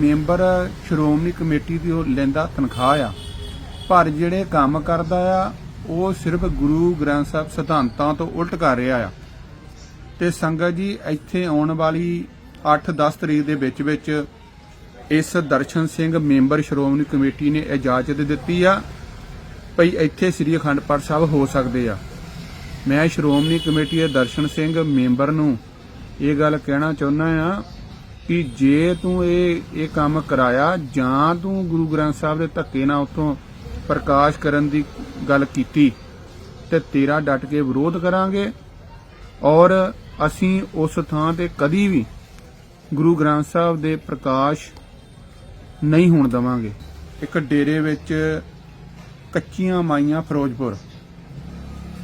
Member Shiromani committee ਦੀ ਉਹ ਲੈਂਦਾ ਤਨਖਾਹ ਆ। ਪਰ ਜਿਹੜੇ ਕੰਮ ਕਰਦਾ ਆ, ਉਹ ਸਿਰਫ ਗੁਰੂ ਗ੍ਰੰਥ ਸਾਹਿਬ ਸਿਧਾਂਤਾਂ ਤੋਂ ਉਲਟ ਕਰ ਰਿਹਾ ਆ। ਤੇ ਸੰਗਤ ਜੀ, ਇੱਥੇ ਆਉਣ ਵਾਲੀ 8-10 ਤਰੀਕ ਦੇ ਵਿੱਚ ਵਿੱਚ ਇਸ ਦਰਸ਼ਨ ਸਿੰਘ ਮੈਂਬਰ ਸ਼੍ਰੋਮਣੀ ਕਮੇਟੀ ਨੇ ਇਜਾਜ਼ਤ ਦਿੱਤੀ ਆ ਭਈ ਇੱਥੇ ਸ੍ਰੀ ਅਖੰਡ ਪਾਠ ਸਾਹਿਬ ਹੋ ਸਕਦੇ ਆ। ਮੈਂ ਸ਼੍ਰੋਮਣੀ ਕਮੇਟੀ ਦੇ ਦਰਸ਼ਨ ਸਿੰਘ ਮੈਂਬਰ ਨੂੰ ਇਹ ਗੱਲ ਕਹਿਣਾ ਚਾਹੁੰਦਾ ਆ ਕਿ ਜੇ ਤੂੰ ਇਹ ਇਹ ਕੰਮ ਕਰਾਇਆ ਜਾਂ ਤੂੰ ਗੁਰੂ ਗ੍ਰੰਥ ਸਾਹਿਬ ਦੇ ਧੱਕੇ ਨਾਲ ਉਤੋਂ ਪ੍ਰਕਾਸ਼ ਕਰਨ ਦੀ ਗੱਲ ਕੀਤੀ, ਤੇ ਤੇਰਾ ਡਟ ਕੇ ਵਿਰੋਧ ਕਰਾਂਗੇ ਔਰ ਅਸੀਂ ਉਸ ਥਾਂ ਤੇ ਕਦੀ ਵੀ ਗੁਰੂ ਗ੍ਰੰਥ ਸਾਹਿਬ ਦੇ ਪ੍ਰਕਾਸ਼ ਨਹੀਂ ਹੋਣ ਦਵਾਂਗੇ। ਇੱਕ ਡੇਰੇ ਵਿੱਚ ਕੱਚੀਆਂ ਮਾਈਆਂ ਫਿਰੋਜ਼ਪੁਰ,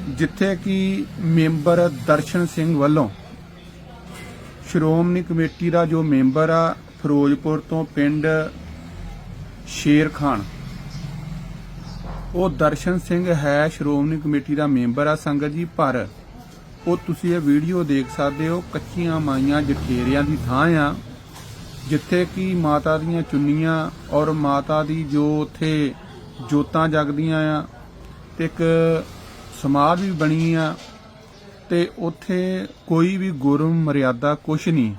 ਜਿੱਥੇ ਕਿ ਮੈਂਬਰ ਦਰਸ਼ਨ ਸਿੰਘ ਵੱਲੋਂ ਸ਼੍ਰੋਮਣੀ ਕਮੇਟੀ ਦਾ ਜੋ ਮੈਂਬਰ ਆ, ਫਿਰੋਜ਼ਪੁਰ ਤੋਂ ਪਿੰਡ ਸ਼ੇਰ ਖਾਨ, ਉਹ ਦਰਸ਼ਨ ਸਿੰਘ ਹੈ ਸ਼੍ਰੋਮਣੀ ਕਮੇਟੀ ਦਾ ਮੈਂਬਰ ਆ ਸੰਗਤ ਜੀ, ਪਰ ਉਹ ਤੁਸੀਂ ਇਹ ਵੀਡੀਓ ਦੇਖ ਸਕਦੇ ਹੋ, ਕੱਚੀਆਂ ਮਾਈਆਂ ਜਠੇਰਿਆਂ ਦੀ ਥਾਂ ਆ, ਜਿੱਥੇ ਕਿ ਮਾਤਾ ਦੀਆਂ ਚੁੰਨੀਆਂ ਔਰ ਮਾਤਾ ਦੀ ਜੋ ਉੱਥੇ ਜੋਤਾਂ ਜਗਦੀਆਂ ਆ, ਤੇ ਇੱਕ ਸਮਾਧ ਵੀ ਬਣੀ ਆ ਤੇ ਉੱਥੇ ਕੋਈ ਵੀ ਗੁਰਮ ਮਰਿਆਦਾ ਕੁਛ ਨਹੀਂ।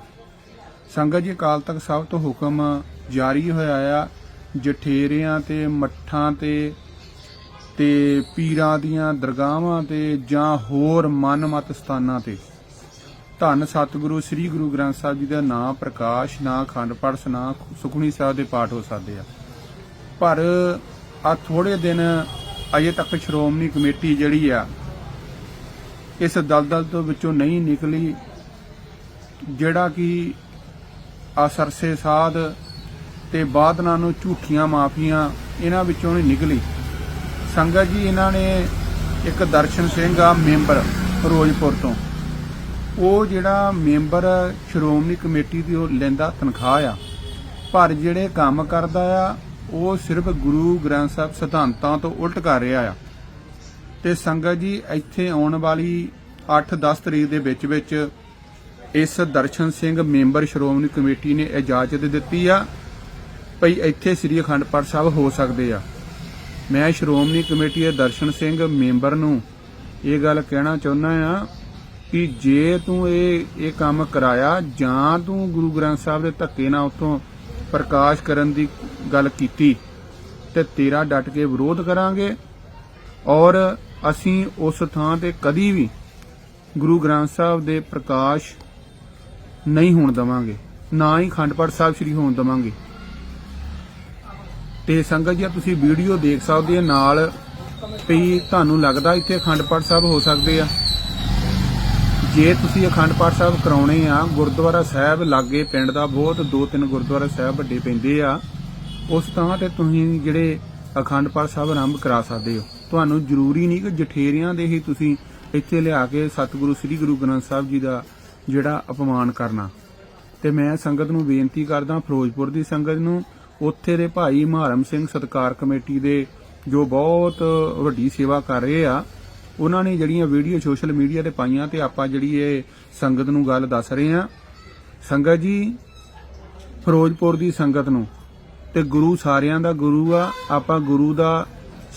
ਸੰਗਤ ਜੀ, ਅਕਾਲ ਤਖਤ ਸਭ ਤੋਂ ਹੁਕਮ ਜਾਰੀ ਹੋਇਆ ਆ। ਜਠੇਰਿਆਂ ਤੇ ਮੱਠਾਂ ਤੇ ਤੇ ਪੀਰਾਂ ਦੀਆਂ ਦਰਗਾਹਾਂ ਤੇ ਜਾਂ ਹੋਰ ਮਨਮਤ ਸਥਾਨਾਂ ਤੇ। ਧੰਨ ਸਤਿਗੁਰੂ, ਸ੍ਰੀ ਗੁਰੂ ਗ੍ਰੰਥ ਸਾਹਿਬ ਜੀ ਦਾ ਨਾਮ ਪ੍ਰਕਾਸ਼, ਨਾ ਅਖੰਡ ਪੜਸ ਨਾ ਸੁਖਣੀ ਸਾਹਿਬ ਦੇ ਪਾਠ ਹੋ ਸਕਦੇ ਆ। ਪਰ ਆ ਥੋੜੇ ਦਿਨ ਅਜੇ ਤੱਕ ਸ਼੍ਰੋਮਣੀ ਕਮੇਟੀ ਜਿਹੜੀ ਆ ਇਸ ਦਲਦਲ ਤੋਂ ਵਿੱਚੋਂ ਨਹੀਂ ਨਿਕਲੀ, ਜਿਹੜਾ ਕਿ ਅਸਰਸੇ ਸਾਧ ਤੇ ਬਾਦਨਾਂ ਨੂੰ ਝੂਠੀਆਂ ਮਾਫੀਆਂ ਇਹਨਾਂ ਵਿੱਚੋਂ ਨਹੀਂ ਨਿਕਲੀ। ਸੰਗਤ ਜੀ, ਇਹਨਾਂ ਨੇ ਇੱਕ ਦਰਸ਼ਨ ਸਿੰਘ ਆ, ਮੈਂਬਰ ਫਿਰੋਜ਼ਪੁਰ ਤੋਂ। ਉਹ ਜਿਹੜਾ ਮੈਂਬਰ ਸ਼੍ਰੋਮਣੀ ਕਮੇਟੀ ਦੀ ਉਹ ਲੈਂਦਾ ਤਨਖਾਹ ਆ। ਪਰ ਜਿਹੜੇ ਕੰਮ ਕਰਦਾ ਆ, ਉਹ ਸਿਰਫ ਗੁਰੂ ਗ੍ਰੰਥ ਸਾਹਿਬ ਸਿਧਾਂਤਾਂ ਤੋਂ ਉਲਟ ਕਰ ਰਿਹਾ ਆ। ਤੇ ਸੰਗਤ ਜੀ, ਇੱਥੇ ਆਉਣ ਵਾਲੀ 8-10 ਤਰੀਕ ਦੇ ਵਿੱਚ ਵਿੱਚ ਇਸ ਦਰਸ਼ਨ ਸਿੰਘ ਮੈਂਬਰ ਸ਼੍ਰੋਮਣੀ ਕਮੇਟੀ ਨੇ ਇਜਾਜ਼ਤ ਦਿੱਤੀ ਆ ਭਈ ਇੱਥੇ ਸ੍ਰੀ ਅਖੰਡ ਪਾਠ ਸਾਹਿਬ ਹੋ ਸਕਦੇ ਆ। ਮੈਂ ਸ਼੍ਰੋਮਣੀ ਕਮੇਟੀ ਦੇ ਦਰਸ਼ਨ ਸਿੰਘ ਮੈਂਬਰ ਨੂੰ ਇਹ ਗੱਲ ਕਹਿਣਾ ਚਾਹੁੰਦਾ ਆ ਕਿ ਜੇ ਤੂੰ ਇਹ ਇਹ ਕੰਮ ਕਰਾਇਆ ਜਾਂ ਤੂੰ ਗੁਰੂ ਗ੍ਰੰਥ ਸਾਹਿਬ ਦੇ ਧੱਕੇ ਨਾਲ ਉਤੋਂ ਪ੍ਰਕਾਸ਼ ਕਰਨ ਦੀ ਗੱਲ ਕੀਤੀ ਤੇ ਤੇਰਾ ਡਟ ਕੇ ਵਿਰੋਧ ਕਰਾਂਗੇ ਔਰ ਅਸੀਂ ਉਸ ਥਾਂ ਤੇ ਕਦੀ ਵੀ ਗੁਰੂ ਗ੍ਰੰਥ ਸਾਹਿਬ ਦੇ ਪ੍ਰਕਾਸ਼ ਨਹੀਂ ਹੋਣ ਦਵਾਂਗੇ। ਨਾ ਹੀ ਖੰਡ ਪਾਠ ਸਾਹਿਬ ਸ੍ਰੀ ਹੋਣ ਦਵਾਂਗੇ। ਤੇ ਸੰਗਤ ਜੀ ਤੁਸੀਂ ਵੀਡੀਓ ਦੇਖ ਸਕਦੇ ਹੋ ਨਾਲ ਵੀ ਤੁਹਾਨੂੰ ਲੱਗਦਾ ਇੱਥੇ ਅਖੰਡ ਪਾਠ ਸਾਹਿਬ ਹੋ ਸਕਦੇ ਆ। ਜੇ ਤੁਸੀਂ ਅਖੰਡ ਪਾਠ ਸਾਹਿਬ ਕਰਾਉਣੇ ਆ, ਗੁਰਦੁਆਰਾ ਸਾਹਿਬ ਲਾਗੇ ਪਿੰਡ ਦਾ ਬਹੁਤ ਦੋ ਤਿੰਨ ਗੁਰਦੁਆਰਾ ਸਾਹਿਬ ਵੱਡੇ ਪੈਂਦੇ ਆ, ਉਸ ਥਾਂ ਤੇ ਤੁਸੀਂ ਜਿਹੜੇ ਅਖੰਡ ਪਾਠ ਸਾਹਿਬ ਆਰੰਭ ਕਰਾ ਸਕਦੇ ਹੋ। ਤੁਹਾਨੂੰ ਜ਼ਰੂਰੀ ਨਹੀਂ ਕਿ ਜਠੇਰਿਆਂ ਦੇ ਹੀ ਤੁਸੀਂ ਇੱਥੇ ਲਿਆ ਕੇ ਸਤਿਗੁਰੂ ਸ੍ਰੀ ਗੁਰੂ ਗ੍ਰੰਥ ਸਾਹਿਬ ਜੀ ਦਾ ਜਿਹੜਾ ਅਪਮਾਨ ਕਰਨਾ। ਤੇ ਮੈਂ ਸੰਗਤ ਨੂੰ ਬੇਨਤੀ ਕਰਦਾ ਫਿਰੋਜ਼ਪੁਰ ਦੀ ਸੰਗਤ ਨੂੰ, ਉੱਥੇ ਦੇ ਭਾਈ ਮਹਾਰਮ ਸਿੰਘ ਸਤਕਾਰ ਕਮੇਟੀ ਦੇ ਜੋ ਬਹੁਤ ਵੱਡੀ ਸੇਵਾ ਕਰ ਰਹੇ ਆ, ਉਹਨਾਂ ਨੇ ਜਿਹੜੀਆਂ ਵੀਡੀਓ ਸੋਸ਼ਲ ਮੀਡੀਆ ਤੇ ਪਾਈਆਂ ਤੇ ਆਪਾਂ ਜਿਹੜੀ ਇਹ ਸੰਗਤ ਨੂੰ ਗੱਲ ਦੱਸ ਰਹੇ ਆ। ਸੰਗਤ ਜੀ, ਫਿਰੋਜ਼ਪੁਰ ਦੀ ਸੰਗਤ ਨੂੰ, ਤੇ ਗੁਰੂ ਸਾਰਿਆਂ ਦਾ ਗੁਰੂ ਆ, ਆਪਾਂ ਗੁਰੂ ਦਾ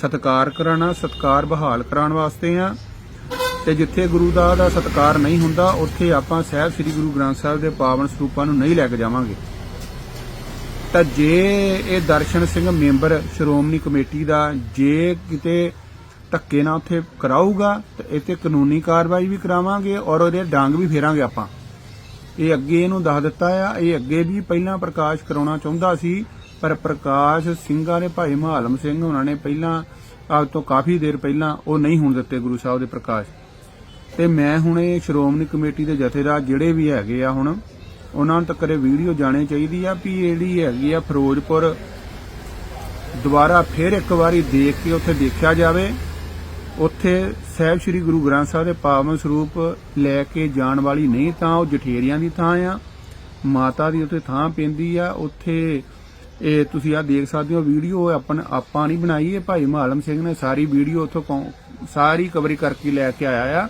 ਸਤਕਾਰ ਕਰਾਣਾ, ਸਤਕਾਰ ਬਹਾਲ ਕਰਾਉਣ ਵਾਸਤੇ ਆ। ਤੇ ਜਿੱਥੇ ਗੁਰੂ ਦਾ ਦਾ ਸਤਕਾਰ ਨਹੀਂ ਹੁੰਦਾ, ਉੱਥੇ ਆਪਾਂ ਸਹਿਬ ਸ੍ਰੀ ਗੁਰੂ ਗ੍ਰੰਥ ਸਾਹਿਬ ਦੇ ਪਾਵਨ ਸਰੂਪਾਂ ਨੂੰ ਨਹੀਂ ਲੈ ਕੇ ਜਾਵਾਂਗੇ। ਤਾਂ ਜੇ ਇਹ ਦਰਸ਼ਨ ਸਿੰਘ ਮੈਂਬਰ ਸ਼੍ਰੋਮਣੀ ਕਮੇਟੀ ਦਾ ਜੇ ਕਿਤੇ ਧੱਕੇ ਨਾਲ ਉੱਥੇ ਕਰਾਊਗਾ, ਤਾਂ ਇੱਥੇ ਕਾਨੂੰਨੀ ਕਾਰਵਾਈ ਵੀ ਕਰਾਵਾਂਗੇ ਔਰ ਉਹਦੇ ਡਾਂਗ ਵੀ ਫੇਰਾਂਗੇ ਆਪਾਂ। ਇਹ ਅੱਗੇ ਇਹਨੂੰ ਦੱਸ ਦਿੱਤਾ ਆ, ਇਹ ਅੱਗੇ ਵੀ ਪਹਿਲਾਂ ਪ੍ਰਕਾਸ਼ ਕਰਾਉਣਾ ਚਾਹੁੰਦਾ ਸੀ ਪਰ ਪ੍ਰਕਾਸ਼ ਸਿੰਘਾਂ ਨੇ ਭਾਈ ਮਹਾਲਮ ਸਿੰਘ ਉਹਨਾਂ ਨੇ ਪਹਿਲਾਂ ਅੱਜ ਤੋਂ ਕਾਫੀ ਦੇਰ ਪਹਿਲਾਂ ਉਹ ਨਹੀਂ ਹੋਣ ਦਿੱਤੇ ਗੁਰੂ ਸਾਹਿਬ ਦੇ ਪ੍ਰਕਾਸ਼। ਤੇ ਮੈਂ ਹੁਣ ਇਹ ਸ਼੍ਰੋਮਣੀ ਕਮੇਟੀ ਦੇ ਜਥੇਦਾਰ ਜਿਹੜੇ ਵੀ ਹੈਗੇ ਆ ਹੁਣ, ਉਹਨਾਂ ਨੂੰ ਤੱਕ ਵੀਡੀਓ ਜਾਣੇ ਚਾਹੀਦੀ ਆ ਵੀ ਜਿਹੜੀ ਹੈਗੀ ਆ ਫਿਰੋਜ਼ਪੁਰ ਦੁਬਾਰਾ ਫਿਰ ਇੱਕ ਵਾਰੀ ਦੇਖ ਕੇ ਉੱਥੇ ਦੇਖਿਆ ਜਾਵੇ। ਉੱਥੇ ਸਹਿਬ ਸ੍ਰੀ ਗੁਰੂ ਗ੍ਰੰਥ ਸਾਹਿਬ ਦੇ ਪਾਵਨ ਸਰੂਪ ਲੈ ਕੇ ਜਾਣ ਵਾਲੀ ਨਹੀਂ ਤਾਂ ਉਹ ਜਠੇਰਿਆਂ ਦੀ ਥਾਂ ਆ, ਮਾਤਾ ਦੀ ਉੱਥੇ ਥਾਂ ਪੈਂਦੀ ਆ, ਉੱਥੇ ਇਹ ਤੁਸੀਂ ਆ ਦੇਖ ਸਕਦੇ ਹੋ, ਵੀਡੀਓ ਆਪਾਂ ਆਪਾਂ ਨਹੀਂ ਬਣਾਈ, ਇਹ ਭਾਈ ਮਾਲਮ ਸਿੰਘ ਨੇ ਸਾਰੀ ਵੀਡੀਓ ਉੱਥੋਂ ਕੌ- ਸਾਰੀ ਕਵਰੀ ਕਰਕੇ ਲੈ ਕੇ ਆਇਆ ਆ।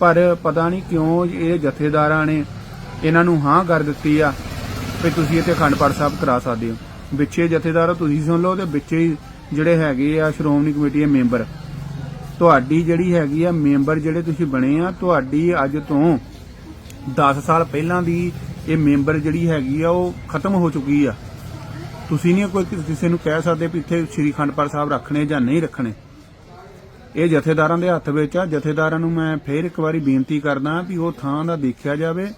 ਪਰ ਪਤਾ ਨਹੀਂ ਕਿਉਂ ਇਹ ਜਥੇਦਾਰਾਂ ਨੇ ਇਹਨਾਂ ਨੂੰ ਹਾਂ ਕਰ ਦਿੱਤੀ ਆ ਵੀ ਤੁਸੀਂ ਇੱਥੇ ਅਖੰਡ ਪਾਠ ਸਾਹਿਬ ਕਰਾ ਸਕਦੇ ਹੋ। ਵਿੱਚੇ ਜਥੇਦਾਰ ਤੁਸੀਂ ਸੁਣ ਲਓ ਤੇ ਵਿੱਚੇ ਹੀ ਜਿਹੜੇ ਹੈਗੇ ਆ ਸ਼੍ਰੋਮਣੀ ਕਮੇਟੀ ਦੇ ਮੈਂਬਰ। ਤੁਹਾਡੀ ਜਿਹੜੀ ਹੈਗੀ ਆ ਮੈਂਬਰ ਜਿਹੜੇ ਤੁਸੀਂ ਬਣੇ ਆ, ਤੁਹਾਡੀ ਅੱਜ ਤੋਂ 10 ਸਾਲ ਪਹਿਲਾਂ ਦੀ ਇਹ ਮੈਂਬਰ ਜਿਹੜੀ ਹੈਗੀ ਆ ਉਹ ਖਤਮ ਹੋ ਚੁੱਕੀ ਆ। ਤੁਸੀਂ ਨਹੀਂ ਕੋਈ ਕਿਸੇ ਨੂੰ ਕਹਿ ਸਕਦੇ ਵੀ ਇੱਥੇ ਸ੍ਰੀ ਅਖੰਡ ਸਾਹਿਬ ਰੱਖਣੇ ਜਾਂ ਨਹੀਂ ਰੱਖਣੇ। ਇਹ ਜਥੇਦਾਰਾਂ ਦੇ ਹੱਥ ਵਿੱਚ ਆ। ਜਥੇਦਾਰਾਂ ਨੂੰ ਮੈਂ ਫੇਰ ਇੱਕ ਵਾਰੀ ਬੇਨਤੀ ਕਰਦਾ ਵੀ ਉਹ ਥਾਂ ਦਾ ਦੇਖਿਆ ਜਾਵੇ।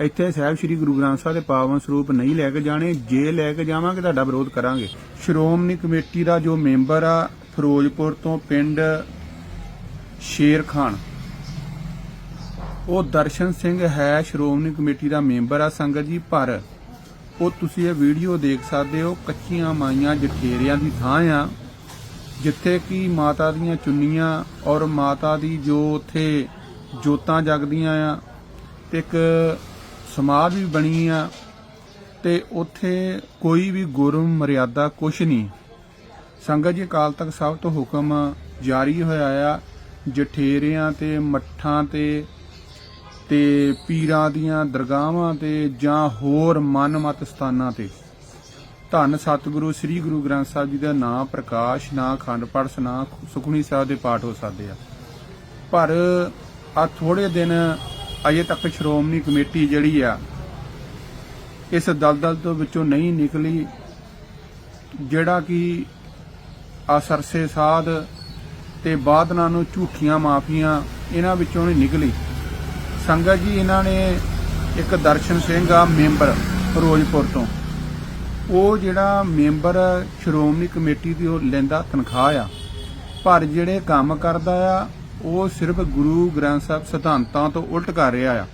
ਇੱਥੇ ਸਾਹਿਬ ਸ੍ਰੀ ਗੁਰੂ ਗ੍ਰੰਥ ਸਾਹਿਬ ਦੇ ਪਾਵਨ ਸਰੂਪ ਨਹੀਂ ਲੈ ਕੇ ਜਾਣੇ। ਜੇ ਲੈ ਕੇ ਜਾਵਾਂਗੇ ਤੁਹਾਡਾ ਵਿਰੋਧ ਕਰਾਂਗੇ। ਸ਼੍ਰੋਮਣੀ ਕਮੇਟੀ ਦਾ ਜੋ ਮੈਂਬਰ ਆ, ਫਿਰੋਜ਼ਪੁਰ ਤੋਂ ਪਿੰਡ ਸ਼ੇਰ ਖਾਨ ਉਹ ਦਰਸ਼ਨ ਸਿੰਘ ਹੈ ਸ਼੍ਰੋਮਣੀ ਕਮੇਟੀ ਦਾ ਮੈਂਬਰ ਆ ਸੰਗਤ ਜੀ। ਪਰ ਉਹ ਤੁਸੀਂ ਇਹ ਵੀਡੀਓ ਦੇਖ ਸਕਦੇ ਹੋ, ਕੱਚੀਆਂ ਮਾਈਆਂ ਜਠੇਰਿਆਂ ਦੀ ਥਾਂ ਆ, ਜਿੱਥੇ ਕਿ ਮਾਤਾ ਦੀਆਂ ਚੁੰਨੀਆਂ ਔਰ ਮਾਤਾ ਦੀ ਜੋ ਉੱਥੇ ਜੋਤਾਂ ਜਗਦੀਆਂ ਆ, ਤੇ ਇੱਕ ਸਮਾਧ ਵੀ ਬਣੀ ਆ, ਤੇ ਉੱਥੇ ਕੋਈ ਵੀ ਗੁਰਮ ਮਰਿਆਦਾ ਕੁਛ ਨਹੀਂ। ਸੰਗਤ ਜੀ, ਅਕਾਲ ਤਖਤ ਸਭ ਤੋਂ ਹੁਕਮ ਜਾਰੀ ਹੋਇਆ ਆ, ਜਠੇਰਿਆਂ ਤੇ ਮੱਠਾਂ ਤੇ ਤੇ ਪੀਰਾਂ ਦੀਆਂ ਦਰਗਾਹਾਂ ਤੇ ਜਾਂ ਹੋਰ ਮਨਮਤ ਸਥਾਨਾਂ ਤੇ। ਧੰਨ ਸਤਿਗੁਰੂ, ਸ੍ਰੀ ਗੁਰੂ ਗ੍ਰੰਥ ਸਾਹਿਬ ਜੀ ਦਾ ਨਾਮ ਪ੍ਰਕਾਸ਼, ਨਾ ਖੰਡ ਪੜਸ ਨਾ ਸੁਖਮਨੀ ਸਾਹਿਬ ਦੇ ਪਾਠ ਹੋ ਸਕਦੇ ਆ। ਪਰ ਆ ਥੋੜੇ ਦਿਨ ਅਜੇ ਤੱਕ ਸ਼੍ਰੋਮਣੀ ਕਮੇਟੀ ਜਿਹੜੀ ਆ, ਇਸ ਦਲਦਲ ਤੋਂ ਵਿੱਚੋਂ ਨਹੀਂ ਨਿਕਲੀ, ਜਿਹੜਾ ਕਿ ਆ ਸਰਸੇ ਸਾਧ ਤੇ ਬਾਦਨਾਂ ਨੂੰ ਝੂਠੀਆਂ ਮਾਫੀਆਂ ਇਹਨਾਂ ਵਿੱਚੋਂ ਨਹੀਂ ਨਿਕਲੀ। ਸੰਗਤ ਜੀ, ਇਹਨਾਂ ਨੇ ਇੱਕ ਦਰਸ਼ਨ ਸਿੰਘ ਆ, ਮੈਂਬਰ ਫਿਰੋਜ਼ਪੁਰ ਤੋਂ। ਉਹ ਜਿਹੜਾ ਮੈਂਬਰ ਸ਼੍ਰੋਮਣੀ ਕਮੇਟੀ ਦੀ ਉਹ ਲੈਂਦਾ ਤਨਖਾਹ ਆ। ਪਰ ਜਿਹੜੇ ਕੰਮ ਕਰਦਾ ਆ, ਉਹ ਸਿਰਫ ਗੁਰੂ ਗ੍ਰੰਥ ਸਾਹਿਬ ਸਿਧਾਂਤਾਂ ਤੋਂ ਉਲਟ ਕਰ ਰਿਹਾ ਆ।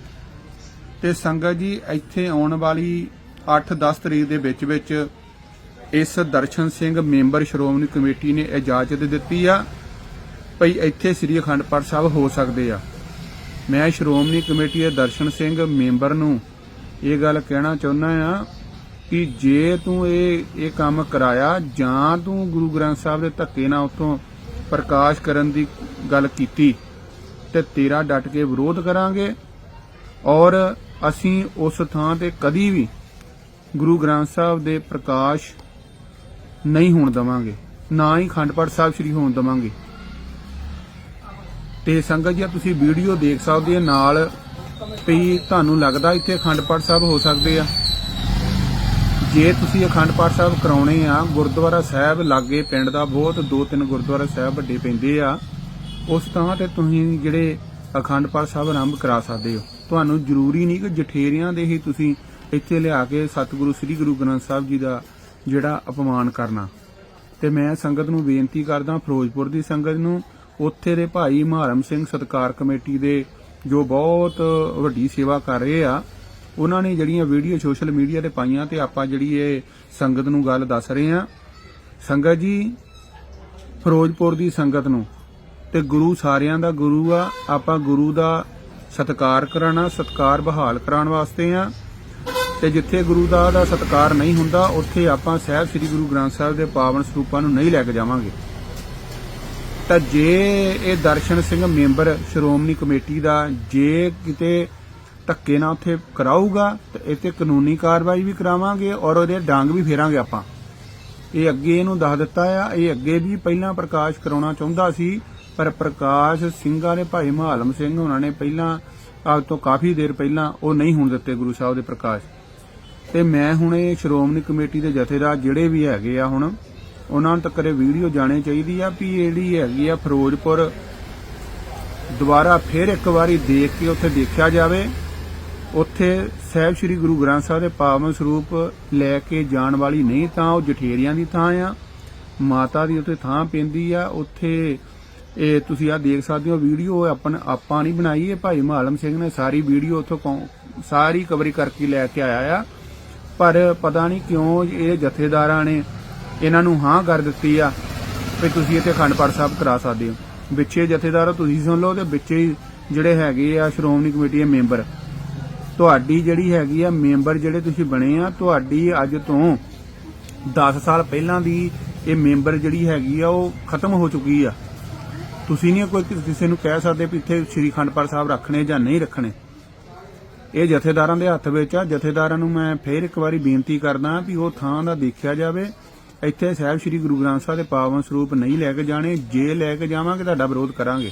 ਤੇ ਸੰਗਤ ਜੀ, ਇੱਥੇ ਆਉਣ ਵਾਲੀ 8-10 ਤਰੀਕ ਦੇ ਵਿੱਚ ਵਿੱਚ ਇਸ ਦਰਸ਼ਨ ਸਿੰਘ ਮੈਂਬਰ ਸ਼੍ਰੋਮਣੀ ਕਮੇਟੀ ਨੇ ਇਜਾਜ਼ਤ ਦਿੱਤੀ ਆ, ਭਈ ਇੱਥੇ ਸ੍ਰੀ ਅਖੰਡ ਪਾਠ ਸਾਹਿਬ ਹੋ ਸਕਦੇ ਆ। ਮੈਂ ਸ਼੍ਰੋਮਣੀ ਕਮੇਟੀ ਦੇ ਦਰਸ਼ਨ ਸਿੰਘ ਮੈਂਬਰ ਨੂੰ ਇਹ ਗੱਲ ਕਹਿਣਾ ਚਾਹੁੰਦਾ ਆ ਕਿ ਜੇ ਤੂੰ ਇਹ ਇਹ ਕੰਮ ਕਰਾਇਆ ਜਾਂ ਤੂੰ ਗੁਰੂ ਗ੍ਰੰਥ ਸਾਹਿਬ ਦੇ ਧੱਕੇ ਨਾਲ ਉਤੋਂ ਪ੍ਰਕਾਸ਼ ਕਰਨ ਦੀ ਗੱਲ ਕੀਤੀ, ਤੇ ਤੇਰਾ ਡਟ ਕੇ ਵਿਰੋਧ ਕਰਾਂਗੇ ਔਰ ਅਸੀਂ ਉਸ ਥਾਂ ਤੇ ਕਦੀ ਵੀ ਗੁਰੂ ਗ੍ਰੰਥ ਸਾਹਿਬ ਦੇ ਪ੍ਰਕਾਸ਼ ਨਹੀਂ ਹੋਣ ਦਵਾਂਗੇ, ਨਾ ਹੀ ਖੰਡ ਪਾਠ ਸਾਹਿਬ ਸ੍ਰੀ ਹੋਣ ਦਵਾਂਗੇ। ਤੇ ਸੰਗਤ ਜੀ ਤੁਸੀਂ ਵੀਡੀਓ ਦੇਖ ਸਕਦੇ ਹੋ ਨਾਲ ਵੀ ਤੁਹਾਨੂੰ ਲੱਗਦਾ ਇੱਥੇ ਅਖੰਡ ਪਾਠ ਸਾਹਿਬ ਹੋ ਸਕਦੇ ਆ। ਜੇ ਤੁਸੀਂ ਅਖੰਡ ਪਾਠ ਸਾਹਿਬ ਕਰਾਉਣੇ ਆ, ਗੁਰਦੁਆਰਾ ਸਾਹਿਬ ਲਾਗੇ ਪਿੰਡ ਦਾ ਬਹੁਤ ਦੋ ਤਿੰਨ ਗੁਰਦੁਆਰਾ ਸਾਹਿਬ ਵੱਡੇ ਪੈਂਦੇ ਆ, ਉਸ ਥਾਂ ਤੇ ਤੁਸੀਂ ਜਿਹੜੇ ਅਖੰਡ ਪਾਠ ਸਾਹਿਬ ਆਰੰਭ ਕਰਾ ਸਕਦੇ ਹੋ। ਤੁਹਾਨੂੰ ਜ਼ਰੂਰੀ ਨਹੀਂ ਕਿ ਜਠੇਰਿਆਂ ਦੇ ਹੀ ਤੁਸੀਂ ਇੱਥੇ ਲਿਆ ਕੇ ਸਤਿਗੁਰੂ, ਸ੍ਰੀ ਗੁਰੂ ਗ੍ਰੰਥ ਸਾਹਿਬ ਜੀ ਦਾ ਜਿਹੜਾ ਅਪਮਾਨ ਕਰਨਾ। ਤੇ ਮੈਂ ਸੰਗਤ ਨੂੰ ਬੇਨਤੀ ਕਰਦਾ, ਫਿਰੋਜ਼ਪੁਰ ਦੀ ਸੰਗਤ ਨੂੰ ਉੱਥੇ ਦੇ ਭਾਈ ਮਹਾਰਮ ਸਿੰਘ ਸਤਕਾਰ ਕਮੇਟੀ ਦੇ ਜੋ ਬਹੁਤ ਵੱਡੀ ਸੇਵਾ ਕਰ ਰਹੇ ਆ, ਉਹਨਾਂ ਨੇ ਜਿਹੜੀਆਂ ਵੀਡੀਓ ਸੋਸ਼ਲ ਮੀਡੀਆ ਤੇ ਪਾਈਆਂ ਤੇ ਆਪਾਂ ਜਿਹੜੀ ਇਹ ਸੰਗਤ ਨੂੰ ਗੱਲ ਦੱਸ ਰਹੇ ਆ ਸੰਗਤ ਜੀ, ਫਿਰੋਜ਼ਪੁਰ ਦੀ ਸੰਗਤ ਨੂੰ ਤੇ ਗੁਰੂ ਸਾਰਿਆਂ ਦਾ ਗੁਰੂ ਆ, ਆਪਾਂ ਗੁਰੂ ਦਾ ਸਤਕਾਰ ਕਰਾਣਾ ਸਤਕਾਰ ਬਹਾਲ ਕਰਾਉਣ ਵਾਸਤੇ ਆ। ਤੇ ਜਿੱਥੇ ਗੁਰੂ ਦਾ ਦਾ ਸਤਕਾਰ ਨਹੀਂ ਹੁੰਦਾ, ਉੱਥੇ ਆਪਾਂ ਸਾਹਿਬ ਸ੍ਰੀ ਗੁਰੂ ਗ੍ਰੰਥ ਸਾਹਿਬ ਦੇ ਪਾਵਨ ਸਰੂਪਾਂ ਨੂੰ ਨਹੀਂ ਲੈ ਕੇ ਜਾਵਾਂਗੇ। ਤਾਂ ਜੇ ਇਹ ਦਰਸ਼ਨ ਸਿੰਘ ਮੈਂਬਰ ਸ਼੍ਰੋਮਣੀ ਕਮੇਟੀ ਦਾ ਜੇ ਕਿਤੇ ਧੱਕੇ ਨਾਲ ਉੱਥੇ ਕਰਾਊਗਾ, ਤਾਂ ਇੱਥੇ ਕਾਨੂੰਨੀ ਕਾਰਵਾਈ ਵੀ ਕਰਾਵਾਂਗੇ ਔਰ ਉਹਦੇ ਡਾਂਗ ਵੀ ਫੇਰਾਂਗੇ ਆਪਾਂ। ਇਹ ਅੱਗੇ ਇਹਨੂੰ ਦੱਸ ਦਿੱਤਾ ਆ, ਇਹ ਅੱਗੇ ਵੀ ਪਹਿਲਾਂ ਪ੍ਰਕਾਸ਼ ਕਰਾਉਣਾ ਚਾਹੁੰਦਾ ਸੀ, ਪਰ ਪ੍ਰਕਾਸ਼ ਸਿੰਘਾਂ ਦੇ ਭਾਈ ਮਹਾਲਮ ਸਿੰਘ ਉਹਨਾਂ ਨੇ ਪਹਿਲਾਂ ਅੱਜ ਤੋਂ ਕਾਫੀ ਦੇਰ ਪਹਿਲਾਂ ਉਹ ਨਹੀਂ ਹੋਣ ਦਿੱਤੇ ਗੁਰੂ ਸਾਹਿਬ ਦੇ ਪ੍ਰਕਾਸ਼। ਤੇ ਮੈਂ ਹੁਣ ਇਹ ਸ਼੍ਰੋਮਣੀ ਕਮੇਟੀ ਦੇ ਜਥੇਦਾਰ ਜਿਹੜੇ ਵੀ ਹੈਗੇ ਆ ਹੁਣ ਉਹਨਾਂ ਨੂੰ ਤੱਕ ਇਹ ਵੀਡੀਓ ਜਾਣੀ ਚਾਹੀਦੀ ਆ ਵੀ ਜਿਹੜੀ ਹੈਗੀ ਆ ਫਿਰੋਜ਼ਪੁਰ ਦੁਬਾਰਾ ਫਿਰ ਇੱਕ ਵਾਰੀ ਦੇਖ ਕੇ ਉੱਥੇ ਦੇਖਿਆ ਜਾਵੇ। ਉੱਥੇ ਸਾਹਿਬ ਸ੍ਰੀ ਗੁਰੂ ਗ੍ਰੰਥ ਸਾਹਿਬ ਦੇ ਪਾਵਨ ਸਰੂਪ ਲੈ ਕੇ ਜਾਣ ਵਾਲੀ ਨਹੀਂ ਤਾਂ ਉਹ ਜਠੇਰਿਆਂ ਦੀ ਥਾਂ ਆ, ਮਾਤਾ ਦੀ ਉੱਥੇ ਥਾਂ ਪੈਂਦੀ ਆ। ਉੱਥੇ ਇਹ ਤੁਸੀਂ ਆ ਦੇਖ ਸਕਦੇ ਹੋ ਵੀਡੀਓ ਆਪਾਂ ਆਪਾਂ ਨਹੀਂ ਬਣਾਈ, ਇਹ ਭਾਈ ਮਾਲਮ ਸਿੰਘ ਨੇ ਸਾਰੀ ਵੀਡੀਓ ਉੱਥੋਂ ਸਾਰੀ ਕਵਰੀ ਕਰਕੇ ਲੈ ਕੇ ਆਇਆ ਆ। ਪਰ ਪਤਾ ਨਹੀਂ ਕਿਉਂ ਇਹ ਜਥੇਦਾਰਾਂ ਨੇ ਇਹਨਾਂ ਨੂੰ ਹਾਂ ਕਰ ਦਿੱਤੀ ਆ, ਵੀ ਤੁਸੀਂ ਇੱਥੇ ਅਖੰਡ ਪਾਠ ਸਾਹਿਬ ਕਰਾ ਸਕਦੇ ਹੋ। ਵਿੱਚੇ ਜਥੇਦਾਰ, ਤੁਸੀਂ ਸੁਣ ਲਓ ਤੇ ਵਿੱਚੇ ਹੀ ਜਿਹੜੇ ਹੈਗੇ ਆ ਸ਼੍ਰੋਮਣੀ ਕਮੇਟੀ ਦੇ ਮੈਂਬਰ। ਤੁਹਾਡੀ ਜਿਹੜੀ ਹੈਗੀ ਆ ਮੈਂਬਰ ਜਿਹੜੇ ਤੁਸੀਂ ਬਣੇ ਆ, ਤੁਹਾਡੀ ਅੱਜ ਤੋਂ 10 ਸਾਲ ਪਹਿਲਾਂ ਦੀ ਇਹ ਮੈਂਬਰ ਜਿਹੜੀ ਹੈਗੀ ਆ, ਉਹ ਖਤਮ ਹੋ ਚੁੱਕੀ ਆ। ਤੁਸੀਂ ਨਹੀਂ ਕੋਈ ਕਿਸੇ ਨੂੰ ਕਹਿ ਸਕਦੇ ਵੀ ਇੱਥੇ ਸ੍ਰੀ ਅਖੰਡ ਪਾਠ ਸਾਹਿਬ ਰੱਖਣੇ ਜਾਂ ਨਹੀਂ ਰੱਖਣੇ। ਇਹ ਜਥੇਦਾਰਾਂ ਦੇ ਹੱਥ ਵਿੱਚ ਆ। ਜਥੇਦਾਰਾਂ ਨੂੰ ਮੈਂ ਫੇਰ ਇੱਕ ਵਾਰੀ ਬੇਨਤੀ ਕਰਦਾ ਵੀ ਉਹ ਥਾਂ ਦਾ ਦੇਖਿਆ ਜਾਵੇ ਇੱਥੇ ਸਾਹਿਬ ਸ੍ਰੀ ਗੁਰੂ ਗ੍ਰੰਥ ਸਾਹਿਬ ਦੇ ਪਾਵਨ ਸਰੂਪ ਨਹੀਂ ਲੈ ਕੇ ਜਾਣੇ, ਜੇ ਲੈ ਕੇ ਜਾਵਾਂਗੇ ਤੁਹਾਡਾ ਵਿਰੋਧ ਕਰਾਂਗੇ।